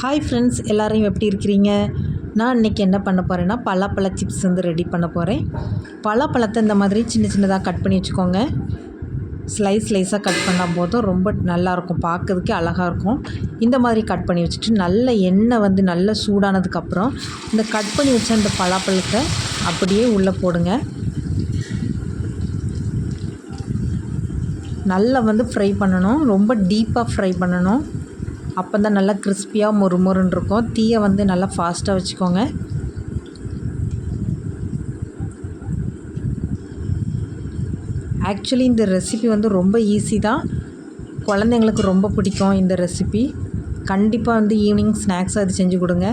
Hi friends எல்லோரையும் எப்படி இருக்கிறீங்க? நான் இன்றைக்கி என்ன பண்ண போகிறேன்னா பலாப்பழ சிப்ஸ் வந்து ரெடி பண்ண போகிறேன் பலாப்பழத்தை இந்த மாதிரி சின்ன சின்னதாக கட் பண்ணி வச்சுக்கோங்க. ஸ்லைஸ் ஸ்லைஸாக கட் பண்ணால் போதும். ரொம்ப நல்லாயிருக்கும் பார்க்கறதுக்கே அழகாக இருக்கும். இந்த மாதிரி கட் பண்ணி வச்சுட்டு நல்ல எண்ணெய் வந்து நல்ல சூடானதுக்கப்புறம் இந்த கட் பண்ணி வச்ச அந்த பலாப்பழத்தை அப்படியே உள்ளே போடுங்க. நல்லா வந்து ஃப்ரை பண்ணணும். ரொம்ப டீப்பாக ஃப்ரை பண்ணணும். அப்போ தான் நல்லா கிறிஸ்பியாக மொறு மொறுன்னு இருக்கும். தீயை வந்து நல்லா ஃபாஸ்ட்டாக வச்சுக்கோங்க. ஆக்சுவலி இந்த ரெசிபி வந்து ரொம்ப ஈஸி தான். குழந்தைங்களுக்கு ரொம்ப பிடிக்கும் இந்த ரெசிபி கண்டிப்பாக வந்து ஈவினிங் ஸ்நாக்ஸ் அது செஞ்சு கொடுங்க.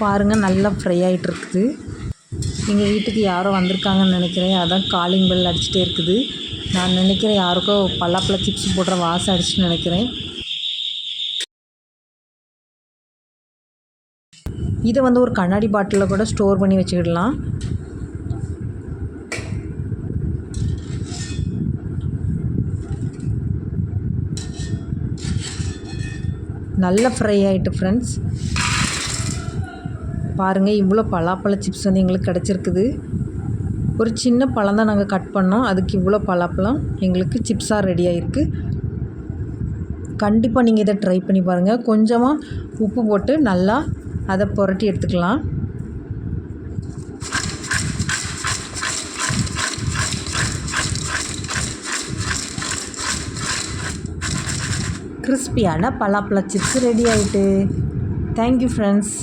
பாருங்கள் நல்லா ஃப்ரை ஆகிட்டு இருக்குது. எங்கள் வீட்டுக்கு யாரோ வந்திருக்காங்கன்னு நினைக்கிறேன். அதான் காலிங் பெல் அடிச்சுட்டே இருக்குது. நான் நினைக்கிறேன் யாருக்கோ பல்லாப்பழ சிப்ஸ் போடுற வாசம் அடிச்சுன்னு நினைக்கிறேன். இதை வந்து ஒரு கண்ணாடி பாட்டிலில் கூட ஸ்டோர் பண்ணி வச்சுக்கிடலாம். நல்ல ஃப்ரை ஆகிட்டு ஃப்ரெண்ட்ஸ் பாருங்கள் இவ்வளோ பலாப்பழ சிப்ஸ் வந்து எங்களுக்கு கிடச்சிருக்குது. ஒரு சின்ன பழம் தான் நாங்கள் கட் பண்ணோம். அதுக்கு இவ்வளோ பலாப்பழம் எங்களுக்கு சிப்ஸாக ரெடி ஆகிருக்கு கண்டிப்பாக நீங்கள் இதை ட்ரை பண்ணி பாருங்கள் கொஞ்சமாக உப்பு போட்டு நல்லா அதை புரட்டி எடுத்துக்கலாம். கிறிஸ்பியான பலாப்பழ சிப்ஸ் ரெடி ஆகிட்டு தேங்க்யூ ஃப்ரெண்ட்ஸ்